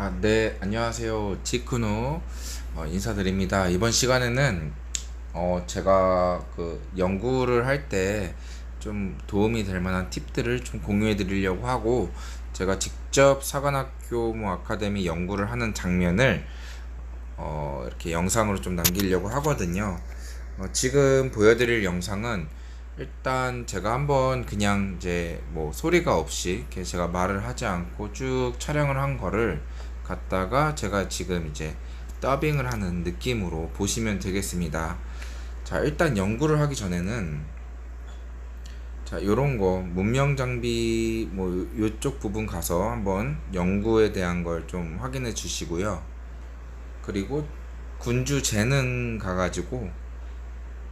아, 네, 안녕하세요. 지쿠노 어, 인사드립니다. 이번 시간에는 어, 제가 그 연구를 할 때 좀 도움이 될 만한 팁들을 좀 공유해 드리려고 하고 제가 직접 사관학교 뭐 아카데미 연구를 하는 장면을 어, 이렇게 영상으로 좀 남기려고 하거든요. 어, 지금 보여드릴 영상은 일단 제가 한번 그냥 이제 뭐 소리가 없이 제가 말을 하지 않고 쭉 촬영을 한 거를 갖다가 제가 지금 이제 더빙을 하는 느낌으로 보시면 되겠습니다. 자, 일단 연구를 하기 전에는 자, 요런 거 문명 장비 뭐 요- 요쪽 부분 가서 한번 연구에 대한 걸 좀 확인해 주시고요. 그리고 군주 재능 가 가지고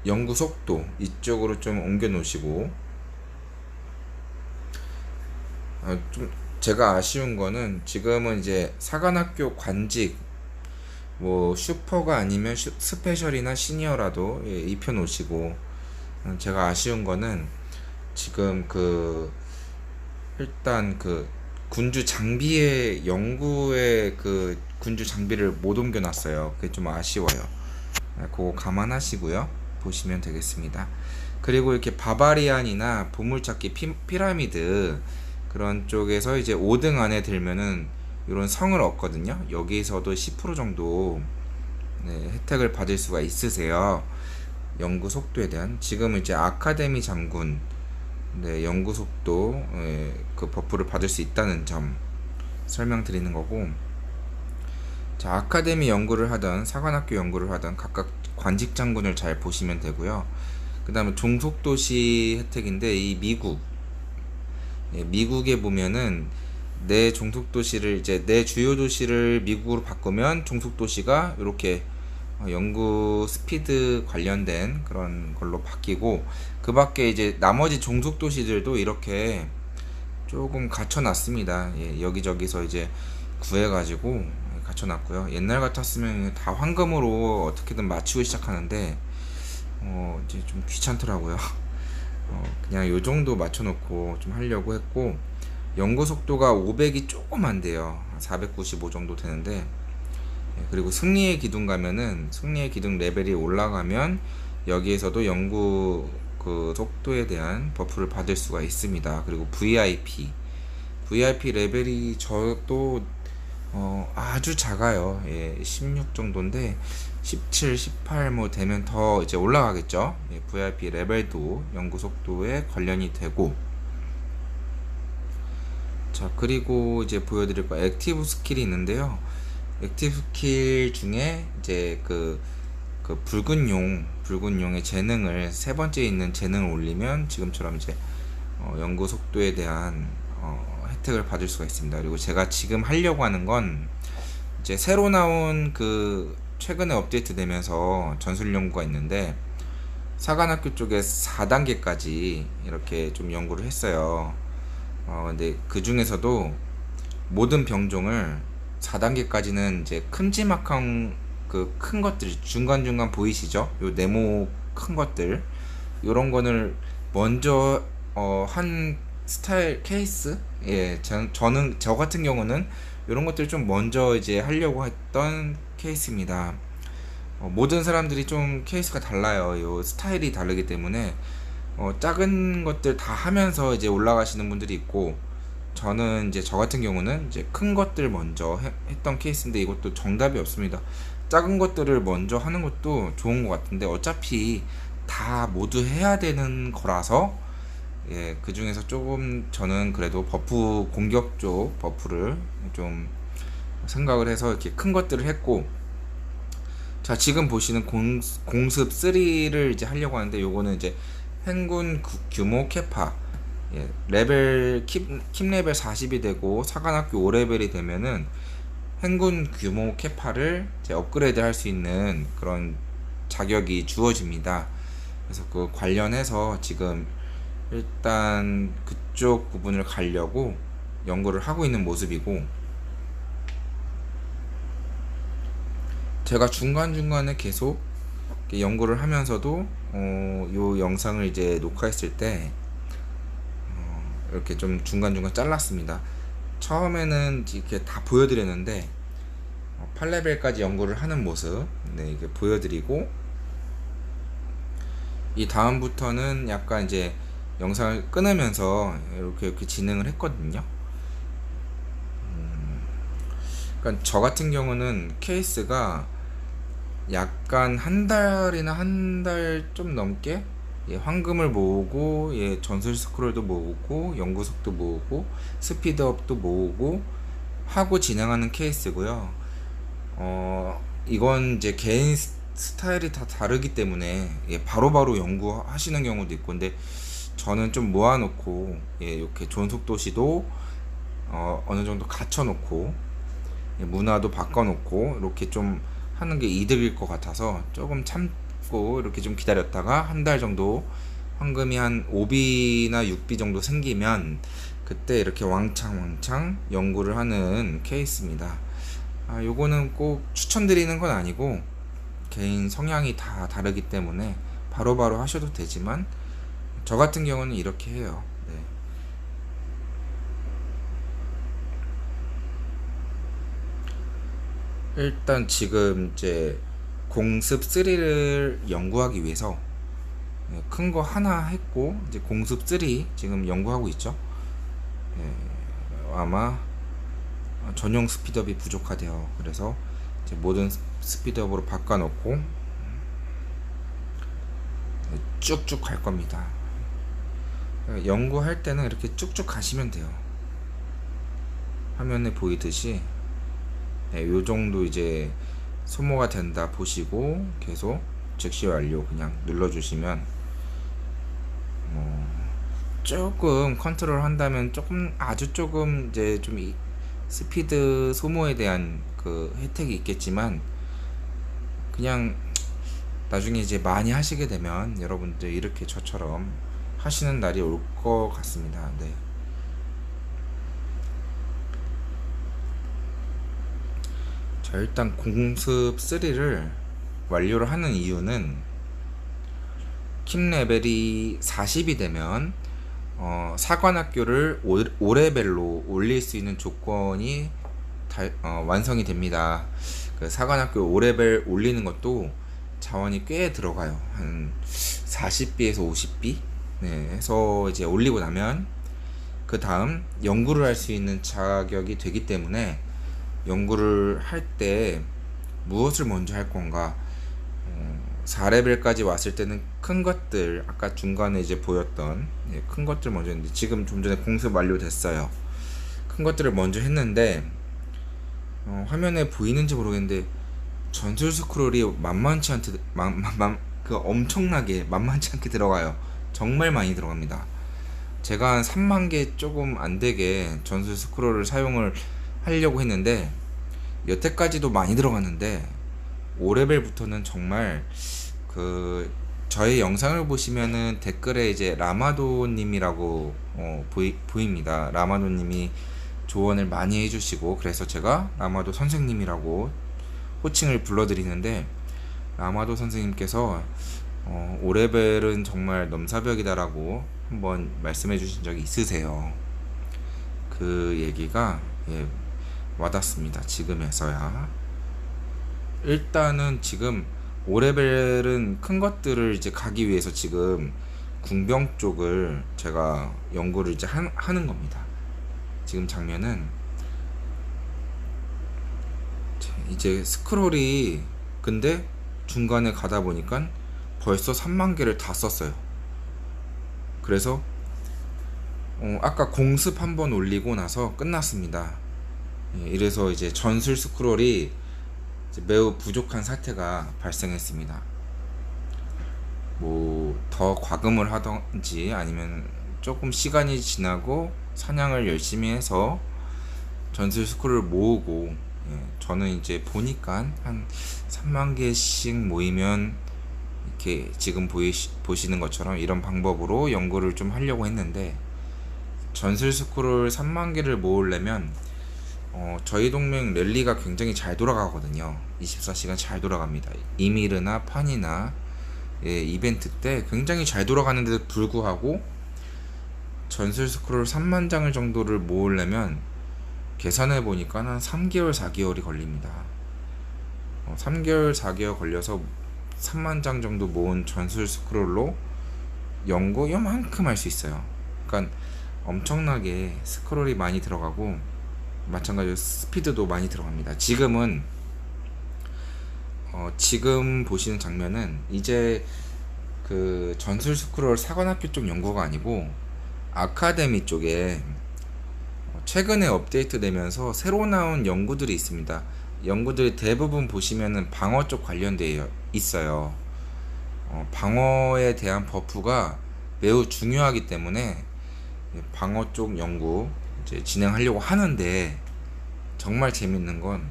연구 속도 이쪽으로 좀 옮겨 놓으시고 어, 좀 제가 아쉬운 거는 지금은 이제 사관학교 관직 뭐 슈퍼가 아니면 슈- 스페셜이나 시니어라도 예, 입혀 놓으시고 어, 제가 아쉬운 거는 지금 그 일단 그 군주 장비의 연구의 그 군주 장비를 못 옮겨 놨어요. 그게 좀 아쉬워요. 아, 그거 감안하시고요. 보시면 되겠습니다. 그리고 이렇게 바바리안이나 보물찾기 피, 피라미드 그런 쪽에서 이제 5등 안에 들면은 이런 성을 얻거든요. 여기서도 10% 정도 네, 혜택을 받을 수가 있으세요. 연구 속도에 대한 지금은 이제 아카데미 장군 네, 연구 속도 예, 그 버프를 받을 수 있다는 점 설명드리는 거고 자, 아카데미 연구를 하던 사관학교 연구를 하던 각각 관직 장군을 잘 보시면 되고요. 그 다음에 종속도시 혜택인데 이 미국 예, 미국에 보면은 내 종속 도시를 이제 내 주요 도시를 미국으로 바꾸면 종속 도시가 이렇게 어, 연구 스피드 관련된 그런 걸로 바뀌고 그 밖에 이제 나머지 종속 도시들도 이렇게 조금 갖춰놨습니다. 예, 여기저기서 이제 구해가지고 갖춰놨고요. 옛날 같았으면 다 황금으로 어떻게든 맞추기 시작하는데 어, 이제 좀 귀찮더라고요. 어, 그냥 요 정도 맞춰놓고 좀 하려고 했고 연구 속도가 500이 조금 안 돼요. 495 정도 되는데 예, 그리고 승리의 기둥 가면은 승리의 기둥 레벨이 올라가면 여기에서도 연구 그 속도에 대한 버프를 받을 수가 있습니다. 그리고 VIP VIP 레벨이 저도 어, 아주 작아요. 예, 16 정도인데 17, 18 뭐 되면 더 이제 올라가겠죠. 예, VIP 레벨도 연구 속도에 관련이 되고 자, 그리고 이제 보여드릴 거 액티브 스킬이 있는데요. 액티브 스킬 중에 이제 그, 그 붉은 용, 붉은 용의 재능을 세 번째 있는 재능을 올리면 지금처럼 이제 어, 연구 속도에 대한 어, 혜택을 받을 수가 있습니다. 그리고 제가 지금 하려고 하는 건 이제 새로 나온 그 최근에 업데이트 되면서 전술 연구가 있는데 사관학교 쪽에 4단계까지 이렇게 좀 연구를 했어요. 어, 근데 그 중에서도 모든 병종을 4단계까지는 이제 큼지막한 그 큰 것들 중간중간 보이시죠? 요 네모 큰 것들 요런 거를 먼저 어, 한 스타일 케이스 예 저, 저는 저 같은 경우는 요런 것들을 좀 먼저 이제 하려고 했던 케이스입니다. 어, 모든 사람들이 좀 케이스가 달라요. 요 스타일이 다르기 때문에 어, 작은 것들 다 하면서 이제 올라가시는 분들이 있고 저는 이제 저 같은 경우는 이제 큰 것들 먼저 해- 했던 케이스인데 이것도 정답이 없습니다. 작은 것들을 먼저 하는 것도 좋은 것 같은데 어차피 다 모두 해야 되는 거라서 예, 그 중에서 조금 저는 그래도 버프 공격 쪽 버프를 좀 생각을 해서 이렇게 큰 것들을 했고 자 지금 보시는 공, 공습 3를 이제 하려고 하는데 요거는 이제 행군 구- 규모 캐파 예, 레벨 킵, 킵 레벨 40이 되고 사관학교 5레벨이 되면은 행군 규모 캐파를 이제 업그레이드 할 수 있는 그런 자격이 주어집니다. 그래서 그 관련해서 지금 일단 그쪽 부분을 가려고 연구를 하고 있는 모습이고 제가 중간중간에 계속 연구를 하면서도 어, 요 영상을 이제 녹화했을 때 어, 이렇게 좀 중간중간 잘랐습니다. 처음에는 이렇게 다 보여드렸는데 어, 8레벨까지 연구를 하는 모습 네, 이게 보여드리고 이 다음부터는 약간 이제 영상을 끊으면서 이렇게 이렇게 진행을 했거든요. 음, 그러니까 저 같은 경우는 케이스가 약간 한 달이나 한 달 좀 넘게 예, 황금을 모으고 예, 전술 스크롤도 모으고 연구석도 모으고 스피드업도 모으고 하고 진행하는 케이스고요. 어, 이건 이제 개인 스- 스타일이 다 다르기 때문에 예, 바로바로 연구하시는 경우도 있고 근데 저는 좀 모아놓고 예, 이렇게 존속도시도 어, 어느 정도 갖춰놓고 예, 문화도 바꿔놓고 이렇게 좀 하는 게 이득일 것 같아서 조금 참고 이렇게 좀 기다렸다가 한 달 정도 황금이 한 5비나 6비 정도 생기면 그때 이렇게 왕창 왕창 연구를 하는 케이스입니다. 아, 요거는 꼭 추천드리는 건 아니고 개인 성향이 다 다르기 때문에 바로바로 하셔도 되지만 저 같은 경우는 이렇게 해요. 네. 일단 지금 이제 공습 3를 연구하기 위해서 네, 큰거 하나 했고 이제 공습 3 지금 연구하고 있죠. 네, 아마 전용 스피드업이 부족하대요. 그래서 모든 스피드업으로 바꿔놓고 네, 쭉쭉 갈 겁니다. 연구할 때는 이렇게 쭉쭉 가시면 돼요. 화면에 보이듯이 네, 요 정도 이제 소모가 된다 보시고 계속 즉시 완료 그냥 눌러주시면 뭐 조금 컨트롤 한다면 조금 아주 조금 이제 좀 이- 스피드 소모에 대한 그 혜택이 있겠지만 그냥 나중에 이제 많이 하시게 되면 여러분들 이렇게 저처럼 하시는 날이 올 것 같습니다. 네. 일단 공습 3를 완료를 하는 이유는 킴 레벨이 40이 되면 어, 사관학교를 5, 레벨로 올릴 수 있는 조건이 달, 어, 완성이 됩니다. 그 사관학교 5레벨 올리는 것도 자원이 꽤 들어가요. 한 40비에서 50비? 네, 해서 이제 올리고 나면 그 다음 연구를 할 수 있는 자격이 되기 때문에 연구를 할 때 무엇을 먼저 할 건가? 어, 4레벨까지 왔을 때는 큰 것들, 아까 중간에 이제 보였던 예, 큰 것들 먼저 했는데 지금 좀 전에 공습 완료됐어요. 큰 것들을 먼저 했는데 어, 화면에 보이는지 모르겠는데 전술 스크롤이 만만치 않게 만, 만, 만, 그 엄청나게 만만치 않게 들어가요. 정말 많이 들어갑니다. 제가 한 3만 개 조금 안 되게 전술 스크롤을 사용을 하려고 했는데 여태까지도 많이 들어갔는데 5레벨부터는 정말 그 저의 영상을 보시면은 댓글에 이제 라마도님이라고 어, 보이, 보입니다. 라마도님이 조언을 많이 해주시고 그래서 제가 라마도 선생님이라고 호칭을 불러드리는데 라마도 선생님께서 어, 5레벨은 정말 넘사벽이다라고 한번 말씀해 주신 적이 있으세요. 그 얘기가 예, 와닿습니다. 지금에서야. 일단은 지금 5레벨은 큰 것들을 이제 가기 위해서 지금 궁병 쪽을 제가 연구를 이제 하, 하는 겁니다. 지금 장면은 자, 이제 스크롤이 근데 중간에 가다 보니까 벌써 3만 개를 다 썼어요. 그래서 어, 아까 공습 한번 올리고 나서 끝났습니다. 예, 이래서 이제 전술 스크롤이 이제 매우 부족한 사태가 발생했습니다. 뭐 더 과금을 하던지 아니면 조금 시간이 지나고 사냥을 열심히 해서 전술 스크롤을 모으고 예, 저는 이제 보니까 한 3만 개씩 모이면 이렇게 지금 보이, 보시는 것처럼 이런 방법으로 연구를 좀 하려고 했는데 전술 스크롤 3만 개를 모으려면 어, 저희 동맹 랠리가 굉장히 잘 돌아가거든요. 24시간 잘 돌아갑니다. 이미르나 판이나 예, 이벤트 때 굉장히 잘 돌아가는데도 불구하고 전술 스크롤 3만 장을 정도를 모으려면 계산해 보니까 한 3개월, 4개월이 걸립니다. 어, 3개월 4개월 걸려서 3만 장 정도 모은 전술 스크롤로 연구 요만큼 할 수 있어요. 그러니까 엄청나게 스크롤이 많이 들어가고 마찬가지로 스피드도 많이 들어갑니다. 지금은 어, 지금 보시는 장면은 이제 그 전술 스크롤 사관학교 쪽 연구가 아니고 아카데미 쪽에 최근에 업데이트 되면서 새로 나온 연구들이 있습니다. 연구들이 대부분 보시면은 방어 쪽 관련되어 있어요. 어, 방어에 대한 버프가 매우 중요하기 때문에 방어 쪽 연구 이제 진행하려고 하는데 정말 재밌는 건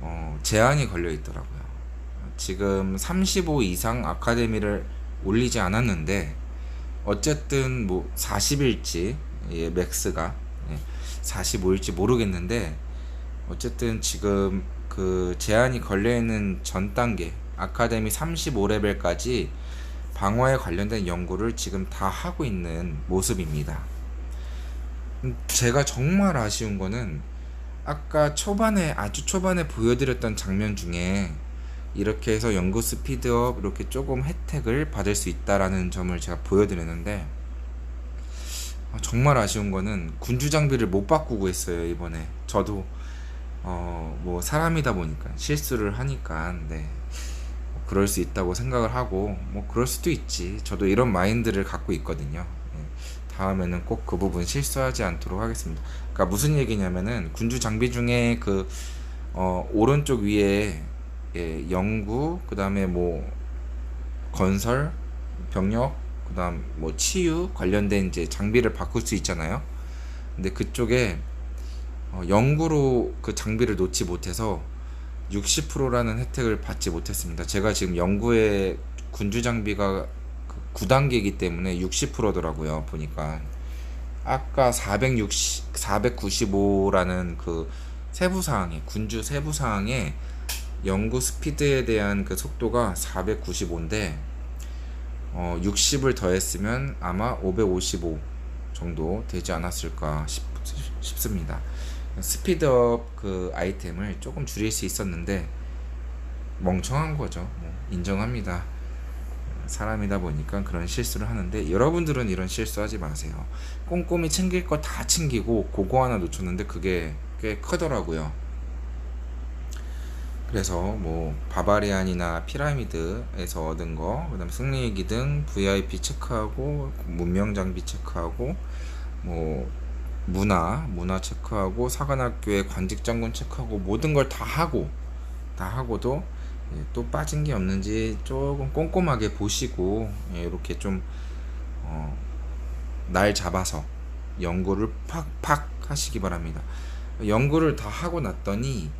어, 제한이 걸려 있더라고요. 지금 35 이상 아카데미를 올리지 않았는데 어쨌든 뭐 40일지 예, 맥스가 예, 45일지 모르겠는데 어쨌든 지금 그 제한이 걸려 있는 전 단계 아카데미 35레벨까지 방어에 관련된 연구를 지금 다 하고 있는 모습입니다. 음, 제가 정말 아쉬운 거는 아까 초반에 아주 초반에 보여드렸던 장면 중에 이렇게 해서 연구 스피드업 이렇게 조금 혜택을 받을 수 있다라는 점을 제가 보여드렸는데 어, 정말 아쉬운 거는 군주 장비를 못 바꾸고 있어요 이번에. 저도 어 뭐 사람이다 보니까 실수를 하니까 네. 그럴 수 있다고 생각을 하고 뭐 그럴 수도 있지. 저도 이런 마인드를 갖고 있거든요. 네. 다음에는 꼭 그 부분 실수하지 않도록 하겠습니다 그러니까 무슨 얘기냐면은 군주 장비 중에 그 어, 오른쪽 위에 예, 연구 그 다음에 뭐 건설 병력 그 다음 뭐 치유 관련된 이제 장비를 바꿀 수 있잖아요 근데 그쪽에 어, 연구로 그 장비를 놓지 못해서 60%라는 혜택을 받지 못했습니다. 제가 지금 연구의 군주 장비가 9단계이기 그 때문에 60%더라고요. 보니까 아까 460 495라는 그 세부 사항에 군주 세부 사항에 연구 스피드에 대한 그 속도가 495인데 어, 60을 더했으면 아마 555 정도 되지 않았을까 싶, 싶습니다. 스피드업 그 아이템을 조금 줄일 수 있었는데 멍청한 거죠. 뭐 인정합니다. 사람이다 보니까 그런 실수를 하는데 여러분들은 이런 실수하지 마세요. 꼼꼼히 챙길 거 다 챙기고 그거 하나 놓쳤는데 그게 꽤 크더라고요. 그래서 뭐 바바리안이나 피라미드에서 얻은 거, 그다음 승리의 기등, VIP 체크하고 문명 장비 체크하고 뭐 문화, 문화 체크하고 사관학교의 관직 장군 체크하고 모든 걸 다 하고 다 하고도 예, 또 빠진 게 없는지 조금 꼼꼼하게 보시고 예, 이렇게 좀 어, 날 잡아서 연구를 팍팍 하시기 바랍니다. 연구를 다 하고 났더니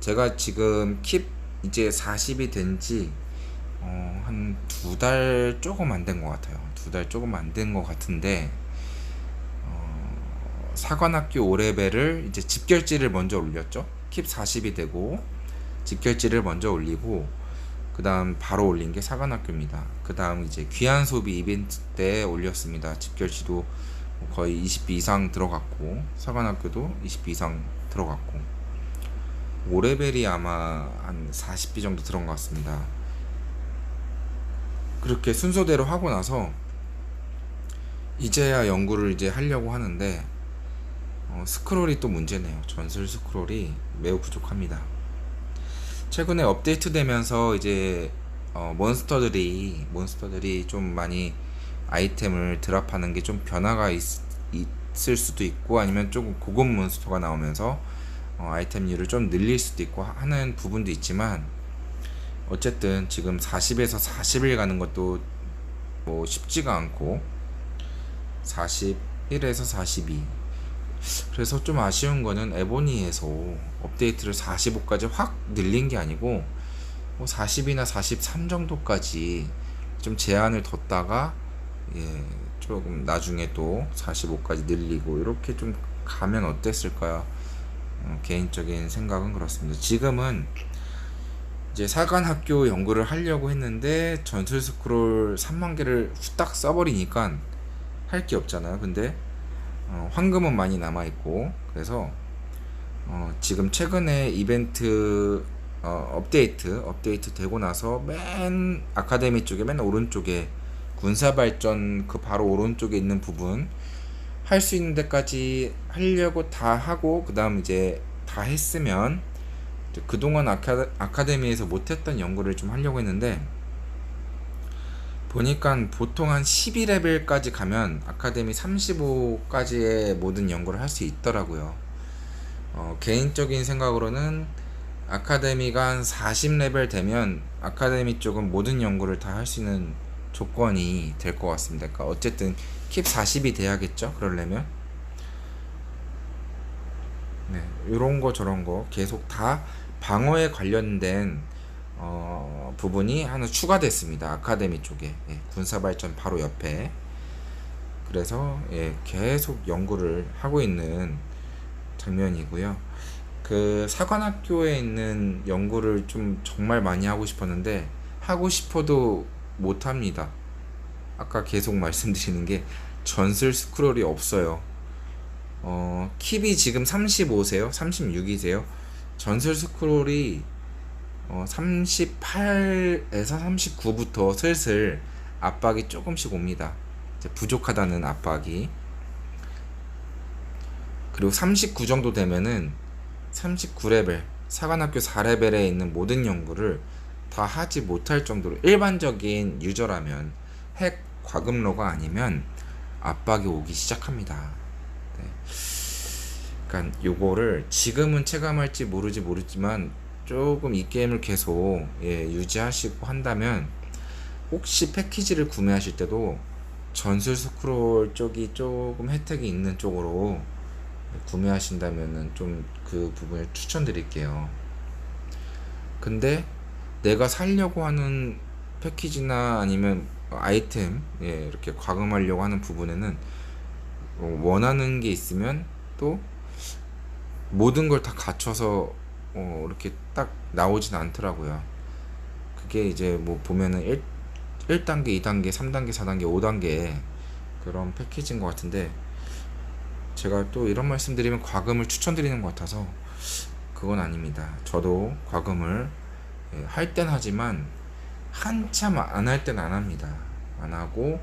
제가 지금 킵 이제 40이 된지 어, 한 두 달 조금 안 된 것 같아요. 두 달 조금 안 된 것 같은데 사관학교 5레벨을 이제 집결지를 먼저 올렸죠. 킵 40이 되고 집결지를 먼저 올리고 그 다음 바로 올린 게 사관학교입니다. 그 다음 이제 귀한 소비 이벤트 때 올렸습니다. 집결지도 거의 20비 이상 들어갔고 사관학교도 20비 이상 들어갔고 5레벨이 아마 한 40비 정도 들어간 것 같습니다. 그렇게 순서대로 하고 나서 이제야 연구를 이제 하려고 하는데 어, 스크롤이 또 문제네요. 전술 스크롤이 매우 부족합니다. 최근에 업데이트 되면서 이제 어, 몬스터들이 몬스터들이 좀 많이 아이템을 드랍하는 게 좀 변화가 있, 있을 수도 있고 아니면 조금 고급 몬스터가 나오면서 어, 아이템률을 좀 늘릴 수도 있고 하는 부분도 있지만 어쨌든 지금 40에서 40일 가는 것도 뭐 쉽지가 않고 41에서 42 그래서 좀 아쉬운 거는 에보니에서 업데이트를 45까지 확 늘린 게 아니고 뭐 40이나 43 정도까지 좀 제한을 뒀다가 예, 조금 나중에 또 45까지 늘리고 이렇게 좀 가면 어땠을까요? 어, 개인적인 생각은 그렇습니다. 지금은 이제 사관 학교 연구를 하려고 했는데 전술 스크롤 3만 개를 후딱 써버리니까 할 게 없잖아요. 근데 어, 황금은 많이 남아 있고 그래서 어, 지금 최근에 이벤트 어, 업데이트 업데이트 되고 나서 맨 아카데미 쪽에 맨 오른쪽에 군사 발전 그 바로 오른쪽에 있는 부분 할 수 있는 데까지 하려고 다 하고 그 다음 이제 다 했으면 그동안 아카, 아카데미에서 못했던 연구를 좀 하려고 했는데 보니까 보통 한 12레벨까지 가면 아카데미 35까지의 모든 연구를 할 수 있더라고요. 어, 개인적인 생각으로는 아카데미가 한 40레벨 되면 아카데미 쪽은 모든 연구를 다 할 수 있는 조건이 될 것 같습니다. 그러니까 어쨌든 킵 40이 돼야겠죠. 그러려면 네, 이런 거 저런 거 계속 다 방어에 관련된 어, 부분이 하나 추가됐습니다. 아카데미 쪽에 예, 군사발전 바로 옆에 그래서 예, 계속 연구를 하고 있는 장면이고요. 그 사관학교에 있는 연구를 좀 정말 많이 하고 싶었는데 하고 싶어도 못 합니다. 아까 계속 말씀드리는 게 전술 스크롤이 없어요. 어, 킵이 지금 35세요? 36이세요? 전술 스크롤이 어, 38에서 39부터 슬슬 압박이 조금씩 옵니다. 부족하다는 압박이. 그리고 39 정도 되면은 39레벨, 사관학교 4레벨에 있는 모든 연구를 다 하지 못할 정도로 일반적인 유저라면 핵 과금러가 아니면 압박이 오기 시작합니다. 네. 그러니까 요거를 지금은 체감할지 모르지 모르지만 조금 이 게임을 계속 예, 유지하시고 한다면 혹시 패키지를 구매하실 때도 전술 스크롤 쪽이 조금 혜택이 있는 쪽으로 구매하신다면은 좀 그 부분을 추천드릴게요. 근데 내가 살려고 하는 패키지나 아니면 아이템 예, 이렇게 과금하려고 하는 부분에는 어, 원하는 게 있으면 또 모든 걸 다 갖춰서 어, 이렇게 딱 나오진 않더라고요. 그게 이제 뭐 보면은 1, 1단계, 2단계, 3단계, 4단계, 5단계 그런 패키지인 것 같은데 제가 또 이런 말씀 드리면 과금을 추천드리는 것 같아서 그건 아닙니다. 저도 과금을 예, 할땐 하지만 한참 안 할 땐 안 합니다. 안 하고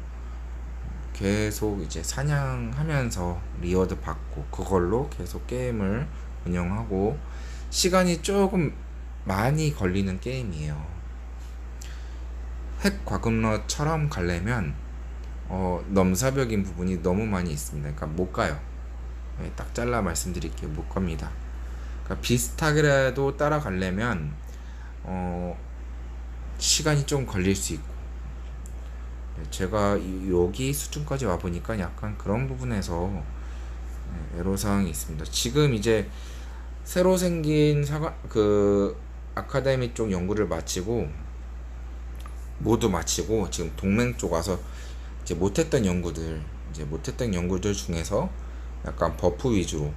계속 이제 사냥하면서 리워드 받고 그걸로 계속 게임을 운영하고 시간이 조금 많이 걸리는 게임이에요. 핵 과금러처럼 가려면 어, 넘사벽인 부분이 너무 많이 있습니다. 그러니까 못 가요. 네, 딱 잘라 말씀드릴게요. 못 갑니다. 그러니까 비슷하게라도 따라가려면 어, 시간이 좀 걸릴 수 있고 네, 제가 여기 수준까지 와 보니까 약간 그런 부분에서 네, 애로사항이 있습니다. 지금 이제 새로 생긴 사과 그 아카데미 쪽 연구를 마치고 모두 마치고 지금 동맹 쪽 와서 이제 못했던 연구들 이제 못했던 연구들 중에서 약간 버프 위주로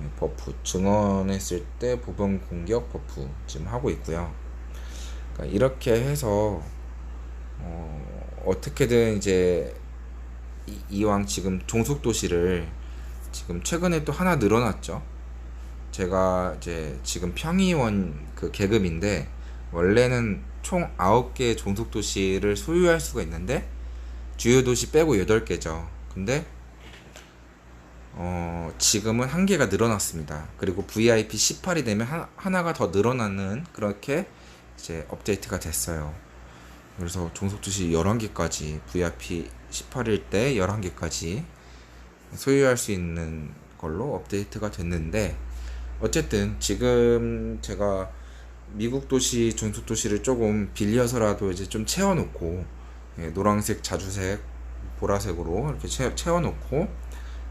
예, 버프 증언했을 때 보병 공격 버프 지금 하고 있고요. 그러니까 이렇게 해서 어, 어떻게든 이제 이, 왕 지금 종속 도시를 지금 최근에 또 하나 늘어났죠. 제가 이제 지금 평의원 그 계급인데 원래는 총 9개의 종속 도시를 소유할 수가 있는데 주요 도시 빼고 8개죠. 근데 어, 지금은 한 개가 늘어났습니다. 그리고 VIP 18이 되면 하, 하나가 더 늘어나는 그렇게 이제 업데이트가 됐어요. 그래서 종속도시 11개까지 VIP 18일 때 11개까지 소유할 수 있는 걸로 업데이트가 됐는데 어쨌든 지금 제가 미국 도시 종속 도시를 조금 빌려서라도 이제 좀 채워놓고 예, 노란색 자주색 보라색으로 이렇게 채, 채워 놓고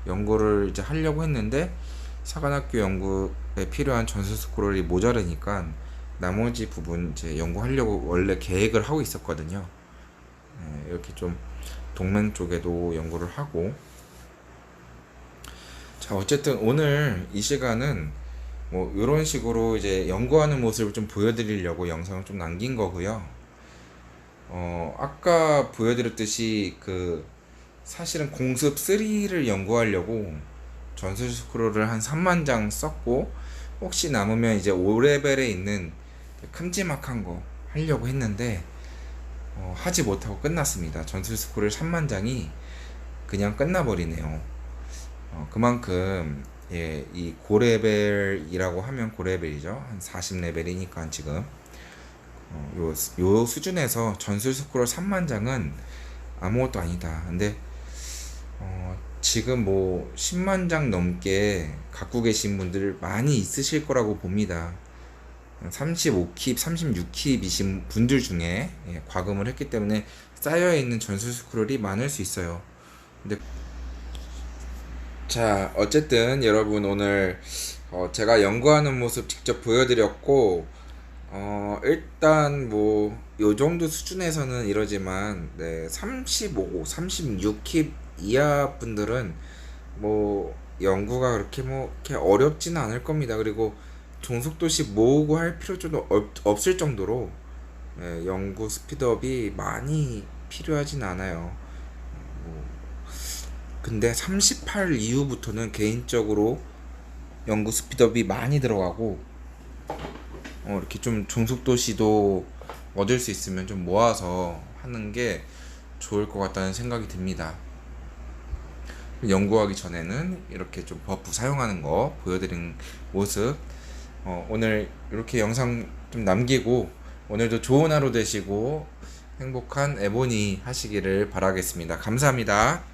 연구를 이제 하려고 했는데 사관학교 연구에 필요한 전수 스크롤이 모자르니까 나머지 부분 이제 연구하려고 원래 계획을 하고 있었거든요. 네, 이렇게 좀 동맹 쪽에도 연구를 하고 자 어쨌든 오늘 이 시간은 뭐 이런 식으로 이제 연구하는 모습을 좀 보여드리려고 영상을 좀 남긴 거고요. 어 아까 보여드렸듯이 그 사실은 공습 3를 연구하려고 전술 스크롤을 한 3만 장 썼고 혹시 남으면 이제 5레벨에 있는 큼지막한 거 하려고 했는데 어, 하지 못하고 끝났습니다. 전술 스쿨을 3만 장이 그냥 끝나버리네요. 어, 그만큼 예, 이 고레벨이라고 하면 고레벨이죠. 한 40레벨이니까 지금 어, 요, 요 수준에서 전술 스크롤 3만 장은 아무것도 아니다. 근데 어, 지금 뭐 10만 장 넘게 갖고 계신 분들 많이 있으실 거라고 봅니다. 35킵, 36킵이신 분들 중에 예, 과금을 했기 때문에 쌓여 있는 전술 스크롤이 많을 수 있어요. 근데 자, 어쨌든 여러분 오늘 어, 제가 연구하는 모습 직접 보여드렸고 어, 일단 뭐 요 정도 수준에서는 이러지만 네, 35, 36킵 이하 분들은 뭐 연구가 그렇게 뭐 이렇게 어렵지는 않을 겁니다. 그리고 종속도시 모으고 할 필요도 없, 없을 정도로 예, 연구 스피드업이 많이 필요하진 않아요. 뭐, 근데 38 이후부터는 개인적으로 연구 스피드업이 많이 들어가고 어, 이렇게 좀 종속도시도 얻을 수 있으면 좀 모아서 하는 게 좋을 것 같다는 생각이 듭니다. 연구하기 전에는 이렇게 좀 버프 사용하는 거 보여드린 모습 어, 오늘 이렇게 영상 좀 남기고 오늘도 좋은 하루 되시고 행복한 에보니 하시기를 바라겠습니다. 감사합니다.